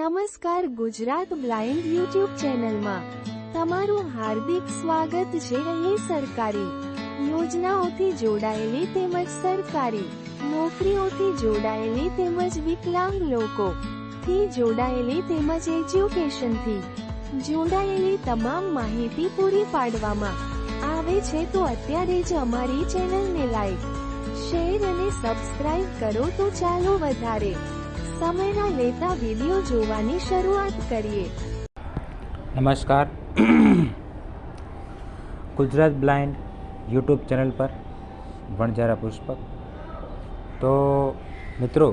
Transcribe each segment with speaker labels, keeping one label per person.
Speaker 1: નમસ્કાર Gujarat blind YouTube ચેનલમાં. તમારું હાર્દિક સ્વાગત છે અહીં સરકારી. યોજનાઓથી જોડાયેલી તેમજ સરકારી. નોકરીઓથી જોડાયેલી તેમજ વિકલાંગ લોકો. થી જોડાયેલી તેમજ એજ્યુકેશનથી. જોડાયેલી તમામ માહિતી પૂરી પાડવામાં. આવે છે તો અત્યારે જ અમારી ચેનલને લાઈક, શેર અને સબસ્ક્રાઇબ કરો તો ચાલો વધારે. સમયના લેતા વિડિયો જોવાની શરૂઆત કરીએ.
Speaker 2: નમસ્કાર. ગુજરાત બ્લાઇન્ડ યુટ્યુબ ચેનલ પર વણજારા પુષ્પક. તો મિત્રો,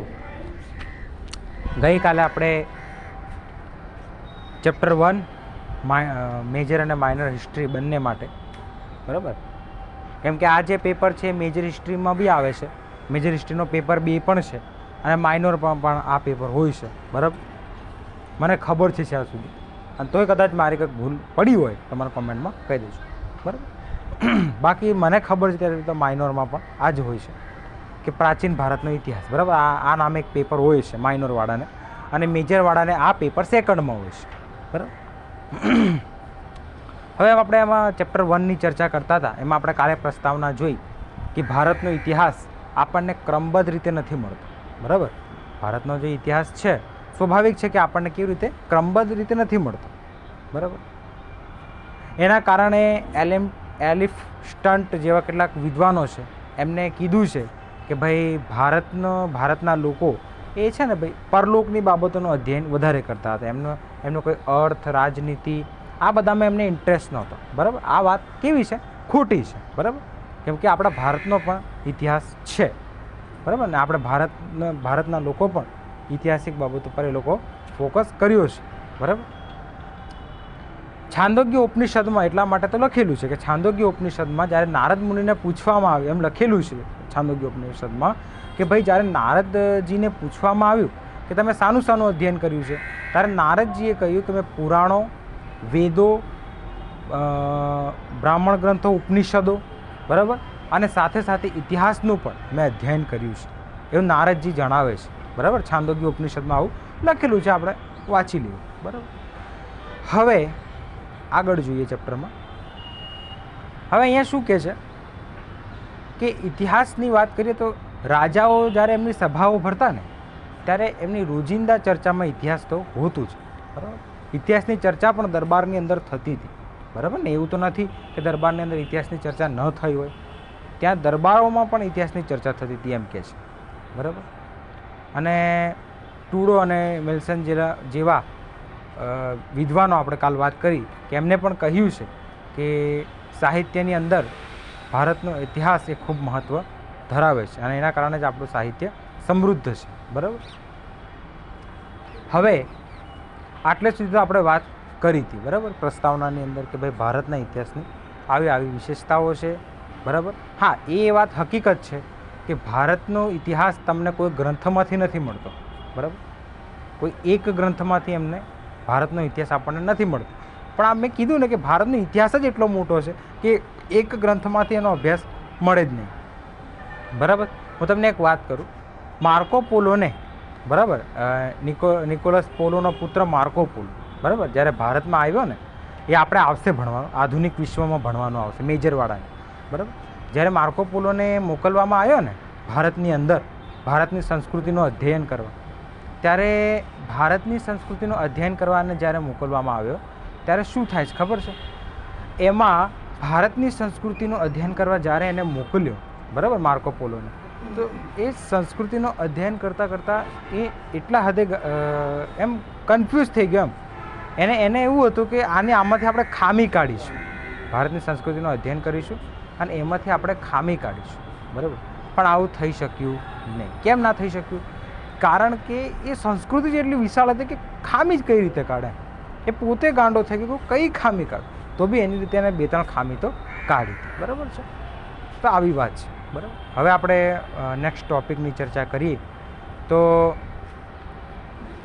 Speaker 2: ગઈકાલે આપણે ચેપ્ટર વન મેજર અને માઇનર હિસ્ટ્રી બંને માટે, બરાબર? કેમ કે આ જે પેપર છે મેજર હિસ્ટ્રીમાં બી આવે છે. મેજર હિસ્ટ્રીનો પેપર બે પણ છે. અને માઇનોર પણ આ પેપર હોય છે. બરાબર? મને ખબર છે ત્યાં સુધી. અને તોય કદાચ મારી કંઈક ભૂલ પડી હોય તો મને કમેન્ટમાં કહી દેજો. બરાબર? બાકી મને ખબર છે ત્યારે તો માઇનોરમાં પણ આ જ હોય છે. કે પ્રાચીન ભારતનો ઇતિહાસ. બરાબર? આ આ નામે એક પેપર હોય છે માઇનોરવાળાને અને મેજરવાળાને આ પેપર સેકન્ડમાં હોય છે. બરાબર? હવે આપણે એમાં ચેપ્ટર વનની ચર્ચા કરતા હતા. એમાં આપણે કાલે પ્રસ્તાવના જોઈ કે ભારતનો ઇતિહાસ આપણને ક્રમબદ્ધ રીતે નથી મળતો. બરાબર? ભારતનો જે ઇતિહાસ છે, સ્વાભાવિક છે કે આપણને કેવી રીતે ક્રમબદ્ધ રીતે નથી મળતો. બરાબર? એના કારણે એલેમ, એલિફ સ્ટન્ટ જેવા કેટલાક વિદ્વાનો છે, એમને કીધું છે કે ભાઈ, ભારતનો, ભારતના લોકો એ છે ને ભાઈ, પરલોકની બાબતોનું અધ્યયન વધારે કરતા હતા. એમનો એમનો કોઈ અર્થ, રાજનીતિ, આ બધામાં એમને ઇન્ટરેસ્ટ નહોતો. બરાબર? આ વાત કેવી છે? ખોટી છે. બરાબર? કેમ કે આપણા ભારતનો પણ ઇતિહાસ છે. બરાબર? ને આપણે ભારત ભારતના લોકો પણ ઐતિહાસિક બાબતો પર એ લોકો ફોકસ કર્યો છે. બરાબર? છાંદોગ્ય ઉપનિષદમાં એટલા માટે તો લખેલું છે કે છાંદોગ્ય ઉપનિષદમાં જ્યારે નારદ મુનિને પૂછવામાં આવ્યું, એમ લખેલું છે છાંદોગ્ય ઉપનિષદમાં, કે ભાઈ જ્યારે નારદજીને પૂછવામાં આવ્યું કે તમે સાનું સાનું અધ્યયન કર્યું છે, ત્યારે નારદજીએ કહ્યું કે મેં પુરાણો, વેદો બ્રાહ્મણ ગ્રંથો, ઉપનિષદો, બરાબર? અને સાથે સાથે ઇતિહાસનું પણ મેં અધ્યયન કર્યું છે. એવું નારદજી જણાવે છે. બરાબર? છાંદોગી ઉપનિષદમાં આવું લખેલું છે આપણે. વાંચી લઈએ બરાબર? હવે આગળ જોઈએ ચેપ્ટરમાં. હવે અહીંયા શું કહે છે? કે ઇતિહાસની વાત કરીએ તો રાજાઓ જ્યારે એમની સભાઓ ભરતા ને, ત્યારે એમની રોજિંદા ચર્ચામાં ઇતિહાસ તો હોતું જ. બરાબર? ઇતિહાસની ચર્ચા પણ દરબારની અંદર થતી હતી. બરાબર ને? એવું તો નથી કે દરબારની અંદર ઇતિહાસની ચર્ચા ન થઈ હોય. ત્યાં દરબારોમાં પણ ઇતિહાસની ચર્ચા થતી હતી એમ કે છે. બરાબર? અને ટુડો અને મેલ્સન જેવા જેવા વિદ્વાનો આપણે કાલ વાત કરી કે એમને પણ કહ્યું છે કે સાહિત્યની અંદર ભારતનો ઇતિહાસ એ ખૂબ મહત્ત્વ ધરાવે છે અને એના કારણે જ આપણું સાહિત્ય સમૃદ્ધ છે. બરાબર? હવે આટલે સુધી તો આપણે વાત કરી હતી. બરાબર? પ્રસ્તાવનાની અંદર કે ભાઈ ભારતના ઇતિહાસની આવી આવી વિશેષતાઓ છે બરાબર? હા, એ વાત હકીકત છે કે ભારતનો ઇતિહાસ તમને કોઈ ગ્રંથમાંથી નથી મળતો, બરાબર? કોઈ એક ગ્રંથમાંથી એમને ભારતનો ઇતિહાસ આપણને નથી મળતો. પણ આ મેં કીધું ને કે ભારતનો ઇતિહાસ જ એટલો મોટો છે કે એક ગ્રંથમાંથી એનો અભ્યાસ મળે જ નહીં. બરાબર? હું તમને એક વાત કરું. માર્કો પોલોને, બરાબર? નિકો, નિકોલસ પોલોનો પુત્ર માર્કો પોલો, બરાબર? જ્યારે ભારતમાં આવ્યો ને, એ આપણે આવશે ભણવાનું આધુનિક વિશ્વમાં ભણવાનું આવશે મેજરવાળાને બરાબર? જ્યારે માર્કો પોલોને મોકલવામાં આવ્યો ને ભારતની અંદર, ભારતની સંસ્કૃતિનું અધ્યયન કરવા, ત્યારે ભારતની સંસ્કૃતિનું અધ્યયન કરવાને જ્યારે મોકલવામાં આવ્યો, ત્યારે શું થાય છે ખબર છે? એમાં ભારતની સંસ્કૃતિનું અધ્યયન કરવા જ્યારે એને મોકલ્યો, બરાબર, માર્કો પોલોને, તો એ સંસ્કૃતિનું અધ્યયન કરતાં કરતાં એ એટલા હદે એમ કન્ફ્યુઝ થઈ ગયો એમ. એને એને એવું હતું કે આને આમાંથી આપણે ખામી કાઢીશું. ભારતની સંસ્કૃતિનું અધ્યયન કરીશું. અને એમાંથી આપણે ખામી કાઢીશું, બરાબર? પણ આવું થઈ શક્યું નહીં. કેમ ના થઈ શક્યું? કારણ કે એ સંસ્કૃતિ જેટલી વિશાળ હતી કે ખામી જ કઈ રીતે કાઢે? એ પોતે ગાંડો થઈ ગયો કઈ ખામી કાઢ? તો બી એની રીતે એને બે ત્રણ ખામી તો કાઢી હતી. બરાબર છે? તો આવી વાત છે. બરાબર? હવે આપણે નેક્સ્ટ ટોપિકની ચર્ચા કરીએ. તો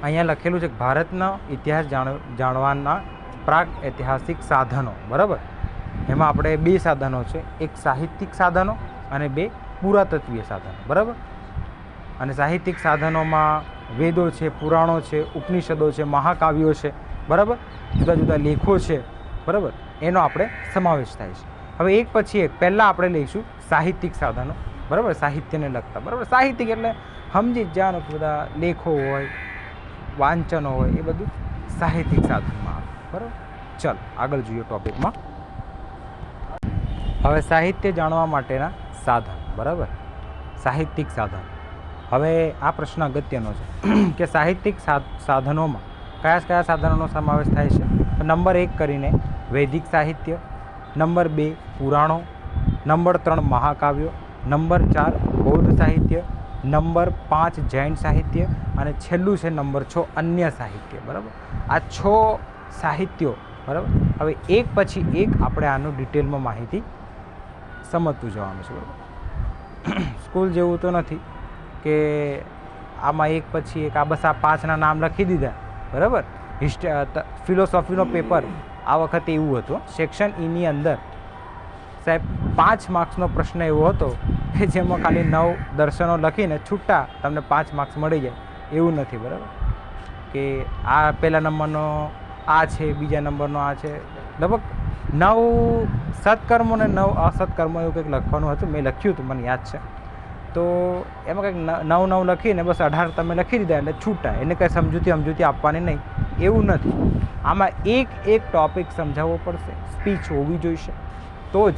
Speaker 2: અહીંયા લખેલું છે કે ભારતનો ઇતિહાસ જાણ જાણવાના પ્રાગ ઐતિહાસિક સાધનો. બરાબર? એમાં આપણે બે સાધનો છે. એક સાહિત્યિક સાધનો અને બે પુરાતત્વીય સાધનો. બરાબર? અને સાહિત્યિક સાધનોમાં વેદો છે, પુરાણો છે, ઉપનિષદો છે, મહાકાવ્યો છે. બરાબર? જુદા જુદા લેખો છે. બરાબર? એનો આપણે સમાવેશ થાય છે. હવે એક પછી એક, પહેલાં આપણે લઈશું સાહિત્યિક સાધનો. બરાબર? સાહિત્યને લગતા. બરાબર? સાહિત્યિક એટલે સમજી જાણો કે બધા લેખો હોય, વાંચનો હોય, એ બધું સાહિત્યિક સાધનમાં આવે. બરાબર? ચાલ, આગળ જોઈએ ટોપિકમાં હવે સાહિત્ય જાણવા માટેના સાધન, બરાબર? સાહિત્યિક સાધન. હવે આ પ્રશ્ન અગત્યનો છે કે સાહિત્યિક સાધનોમાં કયા કયા સાધનોનો સમાવેશ થાય છે? તો નંબર એક કરીને વૈદિક સાહિત્ય, નંબર બે પુરાણો, નંબર ત્રણ મહાકાવ્યો, નંબર ચાર બૌદ્ધ સાહિત્ય, નંબર પાંચ જૈન સાહિત્ય અને છેલ્લું છે નંબર છ અન્ય સાહિત્ય, બરાબર? આ છ સાહિત્યો, બરાબર? હવે એક પછી એક આપણે આનું ડિટેલમાં માહિતી સમજતું જવાનું છે, બરાબર? સ્કૂલ જેવું તો નથી કે આમાં એક પછી એક આ બસ આ પાંચના નામ લખી દીધા, બરાબર? હિસ્ટ ફિલોસોફીનો પેપર આ વખતે એવું હતું, સેક્શન ઈની અંદર. સાહેબ, પાંચ માર્ક્સનો પ્રશ્ન એવો હતો કે જેમાં ખાલી નવ દર્શનો લખીને છૂટા તમને પાંચ માર્ક્સ મળી જાય. એવું નથી, બરાબર? કે આ પહેલા નંબરનો આ છે, બીજા નંબરનો આ છે, લગભગ નવ સત્કર્મો ને નવ અસત્કર્મો એવું કંઈક લખવાનું હતું. મેં લખ્યું હતું, મને યાદ છે. તો એમાં કંઈક નવ નવ લખીને બસ અઢાર તમે લખી દીધા એટલે છૂટા. એને કંઈ સમજૂતી સમજૂતી આપવાની નહીં. એવું નથી. આમાં એક એક ટોપિક સમજાવવો પડશે. સ્પીચ હોવી જોઈશે. તો જ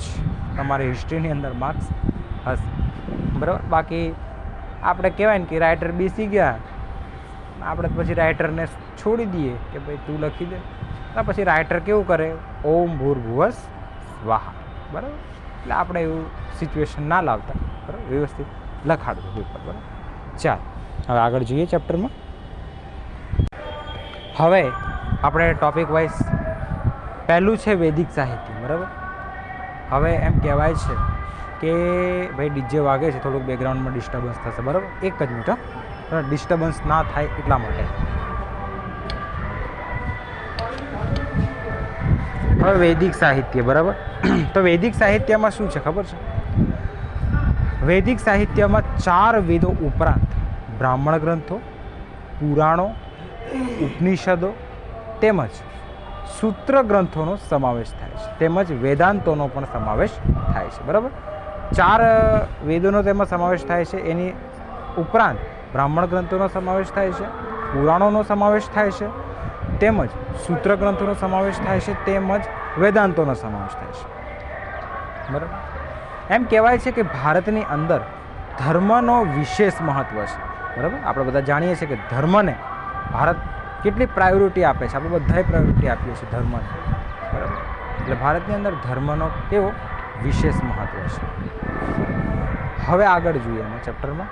Speaker 2: તમારી હિસ્ટ્રીની અંદર માર્ક્સ હશે. બરાબર? બાકી આપણે કહેવાય ને કે રાઇટર બેસી ગયા. આપણે પછી રાઇટરને છોડી દઈએ કે ભાઈ તું લખી દે. અને પછી રાઇટર કેવું કરે? ઓમ ભૂર્ભુવસ સ્વાહા. બરાબર? એટલે આપણે એવું સિચ્યુએશન ના લાવતા. બરાબર? વ્યવસ્થિત લખાડવું પેપર બરાબર? ચાલ. હવે આગળ જોઈએ ચેપ્ટરમાં હવે આપણે ટોપિક વાઇઝ પહેલું છે વૈદિક સાહિત્ય. બરાબર? હવે એમ કહેવાય છે કે ભાઈ ડીજે વાગે છે, થોડુંક બેકગ્રાઉન્ડમાં ડિસ્ટર્બન્સ થશે. બરાબર? એક જ મિનિટ ડિસ્ટર્બન્સ ના થાય એટલા માટે. હવે વૈદિક સાહિત્ય, બરાબર? તો વૈદિક સાહિત્યમાં શું છે, ખબર છે? વૈદિક સાહિત્યમાં ચાર વેદો ઉપરાંત બ્રાહ્મણ ગ્રંથો, પુરાણો, ઉપનિષદો તેમજ સૂત્ર ગ્રંથોનો સમાવેશ થાય છે. તેમજ વેદાંતોનો પણ સમાવેશ થાય છે, બરાબર? ચાર વેદોનો તેમાં સમાવેશ થાય છે. એની ઉપરાંત બ્રાહ્મણ ગ્રંથોનો સમાવેશ થાય છે, પુરાણોનો સમાવેશ થાય છે, તેમજ સૂત્ર ગ્રંથોનો સમાવેશ થાય છે, તેમજ વેદાંતોનો સમાવેશ થાય છે. બરાબર? એમ કહેવાય છે કે ભારતની અંદર ધર્મનો વિશેષ મહત્ત્વ છે. બરાબર? આપણે બધા જાણીએ છીએ કે ધર્મને ભારત કેટલી પ્રાયોરિટી આપે છે. આપણે બધાએ પ્રાયોરિટી આપીએ છીએ ધર્મને. બરાબર? એટલે ભારતની અંદર ધર્મનો કેવો વિશેષ મહત્ત્વ છે. હવે આગળ જોઈએ એમાં ચેપ્ટરમાં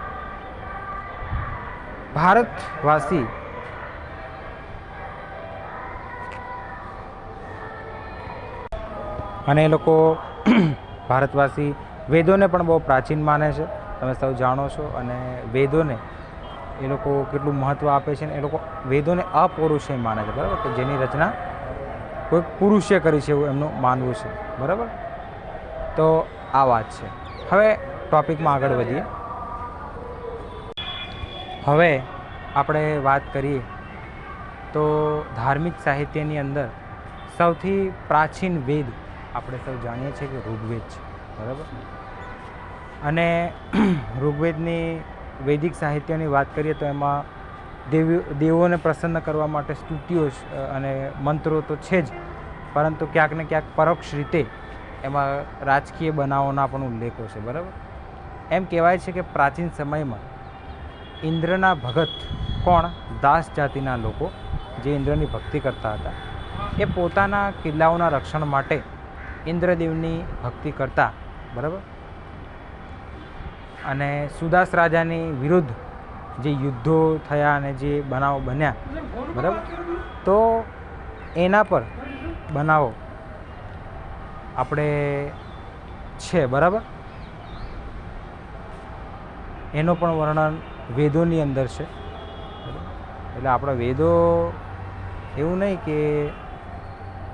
Speaker 2: ભારતવાસી અને એ લોકો ભારતવાસી વેદોને પણ બહુ પ્રાચીન માને છે. તમે સૌ જાણો છો અને વેદોને એ લોકો કેટલું મહત્ત્વ આપે છે ને એ લોકો વેદોને અપૌરુષે માને છે, બરાબર? કે જેની રચના કોઈ પુરુષે કરી છે એવું એમનું માનવું છે, બરાબર? તો આ વાત છે. હવે ટોપિકમાં આગળ વધીએ. હવે આપણે વાત કરીએ તો ધાર્મિક સાહિત્યની અંદર સૌથી પ્રાચીન વેદ આપણે સૌ જાણીએ છીએ કે ઋગ્વેદ છે, બરાબર? અને ઋગ્વેદની વૈદિક સાહિત્યની વાત કરીએ તો એમાં દેવી, દેવોને પ્રસન્ન કરવા માટે સ્તુતિઓ અને મંત્રો તો છે જ, પરંતુ ક્યાંક ને ક્યાંક પરોક્ષ રીતે એમાં રાજકીય બનાવોના પણ ઉલ્લેખો છે, બરાબર? એમ કહેવાય છે કે પ્રાચીન સમયમાં ઇન્દ્રના ભગત કોણ? દાસ જાતિના લોકો જે ઇન્દ્રની ભક્તિ કરતા હતા. એ પોતાના કિલ્લાઓના રક્ષણ માટે ઇન્દ્રદેવની ભક્તિ કરતા, બરાબર? અને સુદાસ રાજાની વિરુદ્ધ જે યુદ્ધો થયા અને જે બનાવો બન્યા, બરાબર? તો એના પર બનાવો આપણે છે, બરાબર? એનું પણ વર્ણન વેદોની અંદર છે? એટલે આપણા વેદો એવું નહીં કે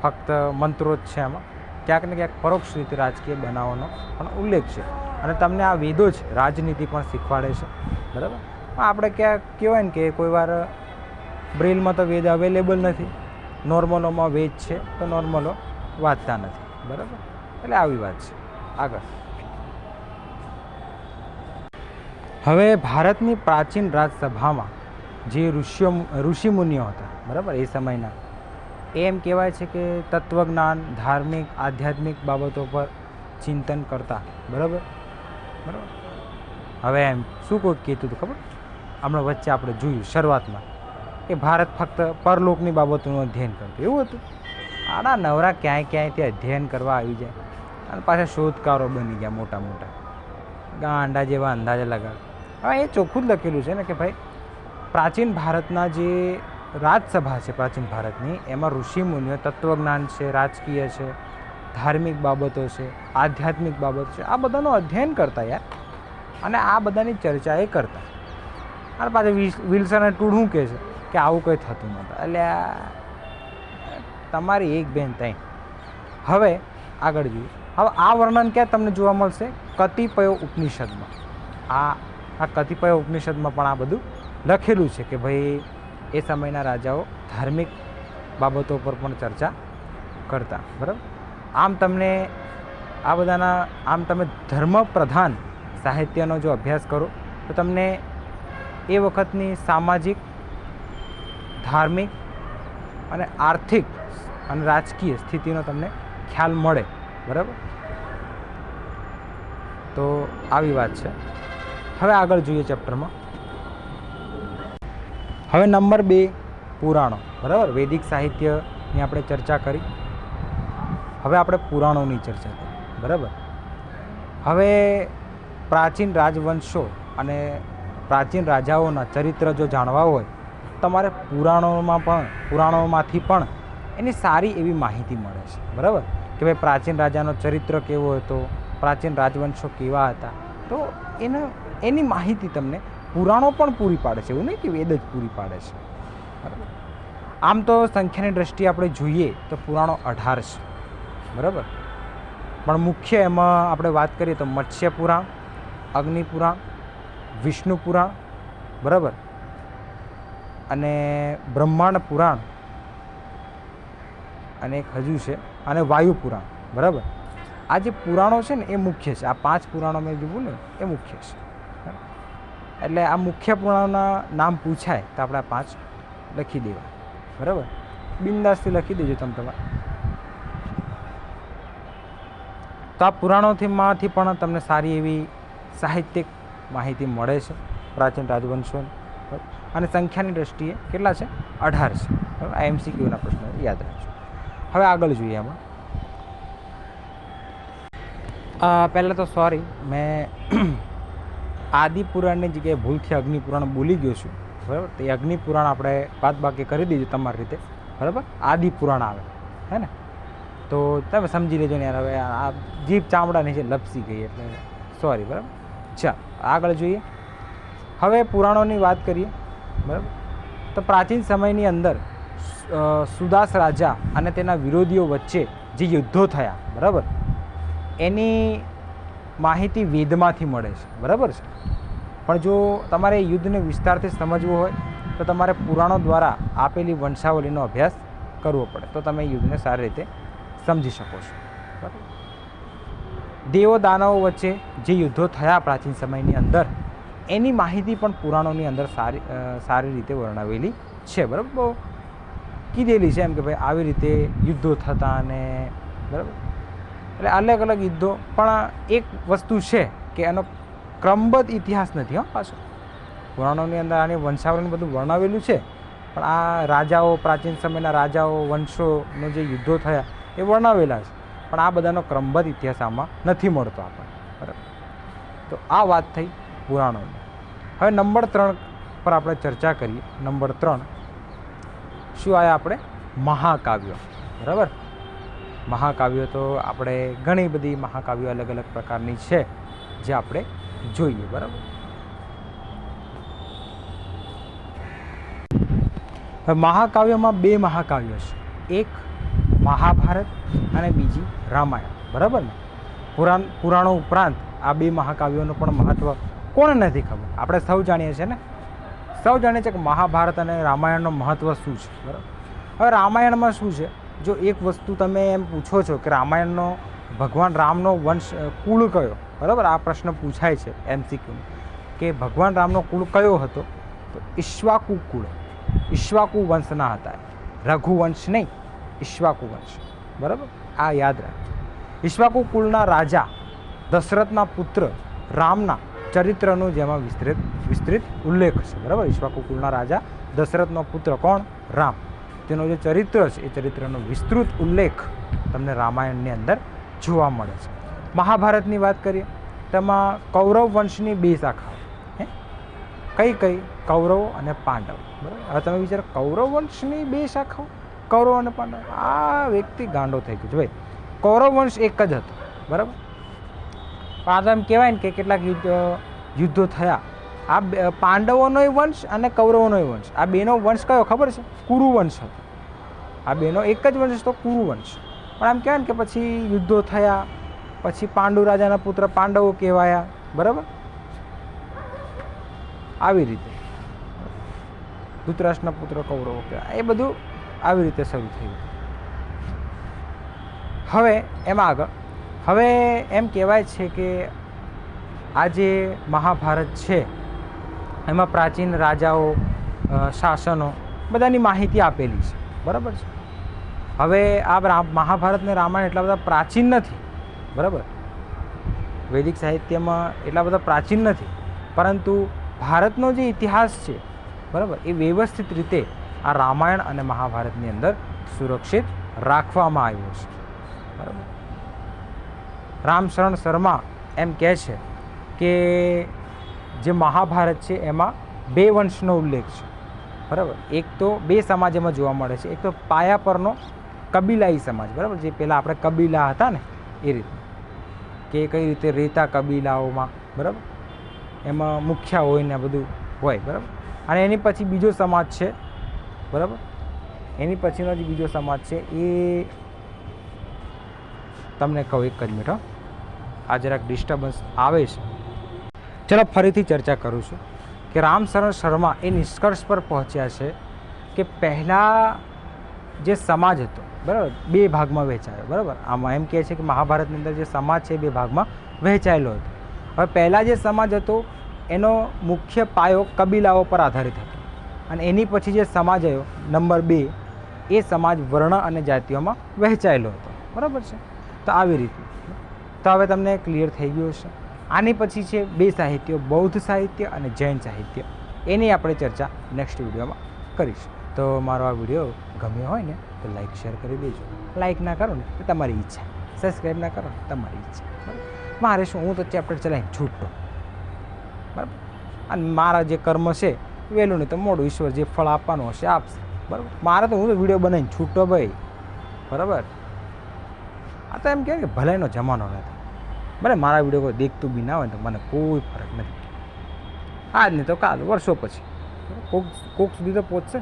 Speaker 2: ફક્ત મંત્રો જ છે એમાં ક્યાંક ને ક્યાંક પરોક્ષ રીતે રાજકીય બનાવવાનો પણ ઉલ્લેખ છે. અને તમને આ વેદો જ રાજનીતિ પણ શીખવાડે છે. બરાબર? આપણે ક્યાંક કહેવાય ને કે કોઈ વાર બ્રેલમાં તો વેદ અવેલેબલ નથી. નોર્મલોમાં વેદ છે, તો નોર્મલો વાંચતા નથી. બરાબર? એટલે આવી વાત છે. આગળ. હવે ભારતની પ્રાચીન રાજસભામાં જે ઋષિઓ ઋષિમુનિઓ હતા, બરાબર? એ સમયના. એમ કહેવાય છે કે તત્વજ્ઞાન, ધાર્મિક, આધ્યાત્મિક બાબતો પર ચિંતન કરતા. બરાબર? બરાબર? હવે એમ, શું કોઈ કહેતું હતું ખબર? હમણાં વચ્ચે આપણે જોયું શરૂઆતમાં કે ભારત ફક્ત પરલોકની બાબતોનું અધ્યયન કરતું. એવું હતું? આના નવરા ક્યાંય ક્યાંય તે અધ્યયન કરવા આવી જાય. અને પાછા શોધકારો બની ગયા મોટા મોટા. ગાંડા જેવા અંદાજે લગાડ. હવે એ ચોખ્ખું જ લખેલું છે ને કે ભાઈ, પ્રાચીન ભારતના જે રાજસભા છે પ્રાચીન ભારતની. એમાં ઋષિ મુનિઓ તત્વજ્ઞાન છે, રાજકીય છે, ધાર્મિક બાબતો છે, આધ્યાત્મિક બાબતો છે. આ બધાનું અધ્યયન કરતા યાર. અને આ બધાની ચર્ચા એ કરતા. અને પાછા વિલ્સન ટૂડ શું કહે છે કે આવું કંઈ થતું નહોતું. એટલે તમારી એક બેન ત્યાં હવે આગળ જોઈએ. હવે આ વર્ણન ક્યાં તમને જોવા મળશે? કતિપયો ઉપનિષદમાં. આ આ કતિપય ઉપનિષદમાં પણ આ બધું લખેલું છે કે ભાઈ એ સમયના રાજાઓ ધાર્મિક બાબતો પર પણ ચર્ચા કરતા, બરાબર? આમ તમને આ બધાના, આમ તમે ધર્મ પ્રધાન સાહિત્યનો જો અભ્યાસ કરો, તો તમને એ વખતની સામાજિક, ધાર્મિક અને આર્થિક અને રાજકીય સ્થિતિનો તમને ખ્યાલ મળે, બરાબર? તો આવી વાત છે. હવે આગળ જોઈએ ચેપ્ટરમાં. હવે નંબર બે, પુરાણો. બરાબર? વૈદિક સાહિત્યની આપણે ચર્ચા કરી. હવે આપણે પુરાણોની ચર્ચા કરી. બરાબર? હવે પ્રાચીન રાજવંશો અને પ્રાચીન રાજાઓના ચરિત્ર જો જાણવા હોય, તમારે પુરાણોમાં પણ, પુરાણોમાંથી પણ એની સારી એવી માહિતી મળે છે. બરાબર? કે ભાઈ પ્રાચીન રાજાનો ચરિત્ર કેવો હતો? પ્રાચીન રાજવંશો કેવા હતા? તો એના, એની માહિતી તમને પુરાણો પણ પૂરી પાડે છે, એવું નહીં કે વેદ જ પૂરી પાડે છે. બરાબર. આમ તો સંખ્યાની દ્રષ્ટિએ આપણે જોઈએ તો પુરાણો અઢાર છે. બરાબર. પણ મુખ્ય એમાં આપણે વાત કરીએ તો મત્સ્ય પુરાણ, અગ્નિ વિષ્ણુ પુરાણ, બરાબર. અને બ્રહ્માંડ પુરાણ અને એક હજુ છે, અને વાયુ પુરાણ, બરાબર. આ જે પુરાણો છે ને એ મુખ્ય છે, આ પાંચ પુરાણો મેં જોવું ને એ મુખ્ય છે? એટલે આ મુખ્ય પુરાણોના નામ પૂછાય તો આપણે પાંચ લખી દેવા. બરાબર? બિંદાસથી લખી દેજો તમે તમારે. તો આ પુરાણોથીમાંથી પણ તમને સારી એવી સાહિત્યિક માહિતી મળે છે. પ્રાચીન રાજવંશો અને સંખ્યાની દ્રષ્ટિએ કેટલા છે? અઢાર છે. આ એમસીક્યુના પ્રશ્નો યાદ રાખજો. હવે આગળ જોઈએ આમાં. પહેલાં તો સોરી મેં આદિ પુરાણની જગ્યાએ ભૂલથી અગ્નિપુરાણ બોલી ગયો છું. બરાબર? તો એ અગ્નિપુરાણ આપણે બાદ બાકી કરી દીધું તમારી રીતે. બરાબર? આદિપુરાણ આવે. હે ને? તો તમે સમજી લેજો ને યાર, હવે આ જીભ ચામડા નીચે લપસી ગઈ એટલે સોરી બરાબર? ચાલ આગળ જોઈએ. હવે પુરાણોની વાત કરીએ. બરાબર? તો પ્રાચીન સમયની અંદર સુદાસ રાજા અને તેના વિરોધીઓ વચ્ચે જે યુદ્ધો થયા, બરાબર? એની માહિતી વેદમાંથી મળે છે. બરાબર છે? પણ જો તમારે યુદ્ધને વિસ્તારથી સમજવું હોય, તો તમારે પુરાણો દ્વારા આપેલી વંશાવલીનો અભ્યાસ કરવો પડે. તો તમે યુદ્ધને સારી રીતે સમજી શકો છો. બરાબર? દેવો દાનવો વચ્ચે જે યુદ્ધો થયા પ્રાચીન સમયની અંદર, એની માહિતી પણ પુરાણોની અંદર સારી સારી રીતે વર્ણવેલી છે. બરાબર? કીધેલી છે એમ કે ભાઈ, આવી રીતે યુદ્ધો થતા અને બરાબર? એટલે અલગ અલગ યુદ્ધો, પણ એક વસ્તુ છે કે એનો ક્રમબદ્ધ ઇતિહાસ નથી, હો, પાછો. પુરાણોની અંદર આની વંશાવલીનું બધું વર્ણવેલું છે, પણ આ રાજાઓ, પ્રાચીન સમયના રાજાઓ, વંશોનો જે યુદ્ધો થયા, એ વર્ણવેલા છે. પણ આ બધાનો ક્રમબદ્ધ ઇતિહાસ આમાં નથી મળતો આપણને. બરાબર. તો આ વાત થઈ પુરાણોની. હવે નંબર ત્રણ પર આપણે ચર્ચા કરીએ. નંબર ત્રણ. શું આવ્યા આપણે? મહાકાવ્ય. બરાબર? મહાકાવ્યો તો આપણે ઘણી બધી મહાકાવ્યો અલગ અલગ પ્રકારની છે, જે આપણે જોઈએ, બરાબર? મહાકાવ્યમાં બે મહાકાવ્યો છે. એક મહાભારત અને બીજી રામાયણ, બરાબર ને? પુરાણ, પુરાણો ઉપરાંત આ બે મહાકાવ્યોનું પણ મહત્ત્વ કોને નથી ખબર? આપણે સૌ જાણીએ છીએ ને? સૌ જાણીએ છીએ કે મહાભારત અને રામાયણનું મહત્ત્વ શું છે, બરાબર? હવે રામાયણમાં શું છે? જો એક વસ્તુ તમે એમ પૂછો છો કે રામાયણનો, ભગવાન રામનો વંશ કુળ કયો? બરાબર? આ પ્રશ્ન પૂછાય છે એમસીક્યુ કે ભગવાન રામનો કુળ કયો હતો? તો ઈશ્વાકુ કુળ. ઈશ્વાકુ વંશના હતા. રઘુવંશ નહીં, ઈશ્વાકુ વંશ. બરાબર? આ યાદ રાખજો. ઈશ્વાકુ કુળના રાજા, દશરથના પુત્ર, રામના ચરિત્રનું જેમાં વિસ્તૃત વિસ્તૃત ઉલ્લેખ છે. બરાબર? ઈશ્વાકુ કુળના રાજા, દશરથનો પુત્ર કોણ? રામ. તેનો જે ચરિત્ર છે, એ ચરિત્રનો વિસ્તૃત ઉલ્લેખ તમને રામાયણની અંદર જોવા મળે છે. મહાભારતની વાત કરીએ, તેમાં કૌરવ વંશની બે શાખાઓ હે? કઈ કઈ? કૌરવો અને પાંડવ. બરાબર? હવે તમે વિચારો, કૌરવ વંશની બે શાખાઓ? કૌરવ અને પાંડવ? આ વ્યક્તિ ગાંડો થઈ ગયો છે. ભાઈ, કૌરવ વંશ એક જ હતો. બરાબર? પાંડવ એમ કહેવાય ને કે કેટલાક યુદ્ધ, યુદ્ધો થયા. આ પાંડવોનોય વંશ અને કૌરવોનોય વંશ. આ બેનો વંશ કયો? ખબર છે? કુરુવંશ હતો. આ બેનો એક જ વંશ હતો કુરુવંશ પણ આમ કહેવાય ને કે પછી યુદ્ધો થયા, પછી પાંડુ રાજાના પુત્ર પાંડવો કહેવાયા. બરાબર? આવી રીતે. ધૃતરાષ્ટ્રના પુત્ર, કૌરવો કહેવાય. એ બધું આવી રીતે શરૂ થયું. હવે એમાં આગળ. હવે એમ કહેવાય છે કે આ જે મહાભારત છે એમાં પ્રાચીન રાજાઓ શાસનો બધાની માહિતી આપેલી છે. બરાબર છે? હવે આ મહાભારત ને રામાયણ એટલા બધા પ્રાચીન નથી. બરાબર? વૈદિક સાહિત્યમાં એટલા બધા પ્રાચીન નથી. પરંતુ ભારતનો જે ઇતિહાસ છે, બરાબર, એ વ્યવસ્થિત રીતે આ રામાયણ અને મહાભારતની અંદર સુરક્ષિત રાખવામાં આવ્યો છે. બરાબર? રામશરણ શર્મા એમ કહે છે કે જે મહાભારત છે, એમાં બે વંશનો ઉલ્લેખ છે. બરાબર? એક તો બે સમાજ એમાં જોવા મળે છે, એક તો પાયા પરનો કબીલાઈ સમાજ, બરાબર? જે પહેલાં આપણે કબીલા હતા ને, એ રીતે. કે કઈ રીતે રહેતા કબીલાઓમાં, બરાબર? એમાં મુખ્ય હોય ને બધું હોય, બરાબર? અને એની પછી બીજો સમાજ છે, બરાબર? એની પછીનો જે બીજો સમાજ છે, એ તમને કહું એક જ મિનિટ આ જરાક ડિસ્ટર્બન્સ આવે છે. ચલો ફરીથી ચર્ચા કરું છું કે રામશરણ શર્મા એ નિષ્કર્ષ પર પહોંચ્યા છે કે પહેલાં જે સમાજ હતો, બરાબર, બે ભાગમાં વહેંચાયો, બરાબર? આમાં એમ કહે છે કે મહાભારતની અંદર જે સમાજ છે બે ભાગમાં વહેંચાયેલો હતો. હવે પહેલાં જે સમાજ હતો, એનો મુખ્ય પાયો કબીલાઓ પર આધારિત હતો. અને એની પછી જે સમાજ આવ્યો, નંબર બે, એ સમાજ વર્ણ અને જાતિઓમાં વહેંચાયેલો હતો. બરાબર છે? તો આવી રીતે. તો હવે તમને ક્લિયર થઈ ગયું હશે. આની પછી છે બે સાહિત્યો, બૌદ્ધ સાહિત્ય અને જૈન સાહિત્ય. એની આપણે ચર્ચા નેક્સ્ટ વિડીયોમાં કરીશું. તો મારો આ વીડિયો ગમ્યો હોય ને, તો લાઇક શેર કરી દેજો. લાઇક ના કરો ને, તો તમારી ઈચ્છા. સબસ્ક્રાઈબ ના કરો તમારી ઈચ્છા. મારે શું, હું તો ચેપ્ટર ચલાવીને છૂટતો બરાબર? અને મારા જે કર્મ છે વહેલું નહીં તો મોડું ઈશ્વર જે ફળ આપવાનું હશે, આપશે. બરાબર? મારે તો હું તો વીડિયો બનાવીને છૂટતો ભાઈ. બરાબર? આ તો એમ કહેવાય કે ભલાઈનો જમાનો નથી ભલે મારા વીડિયો કોઈ દેખતું બી ના હોય તો મને કોઈ ફરક નથી. આજ નહીં તો કાલ, વર્ષો પછી. કોક કોક સુધી તો પહોંચશે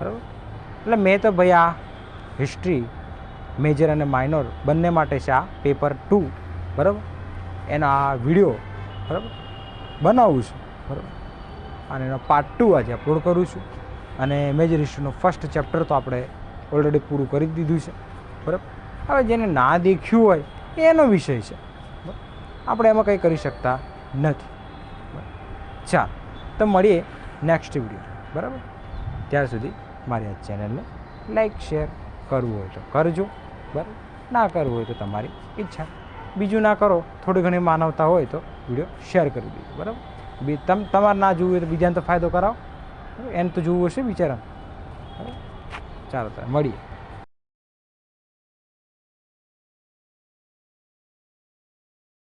Speaker 2: બરાબર? એટલે મેં તો ભાઈ આ હિસ્ટ્રી મેજર અને માઇનોર બંને માટે છે આ પેપર ટુ બરાબર? એનો આ વીડિયો બરાબર? બનાવું છું. બરાબર? અને એનો પાર્ટ ટુ આજે અપલોડ કરું છું. અને મેજર હિસ્ટ્રીનું ફર્સ્ટ ચેપ્ટર તો આપણે ઓલરેડી પૂરું કરી દીધું છે. બરાબર? હવે જેને ના દેખ્યું હોય, એનો વિષય છે? આપણે એમાં કંઈ કરી શકતા નથી? ચાલ, તો મળીએ નેક્સ્ટ વીડિયો બરાબર? ત્યાર સુધી મારી આ ચેનલને લાઈક શેર કરવું હોય તો કરજો, બરાબર? ના કરવું હોય તો તમારી ઈચ્છા. બીજું ના કરો, થોડી ઘણી માનવતા હોય તો વીડિયો શેર કરી દેજો, બરાબર? બી તમ, તમારે ના જોવું હોય તો બીજાને તો ફાયદો કરાવો? એને તો જોવું હશે બિચારા ચાલો તો મળીએ.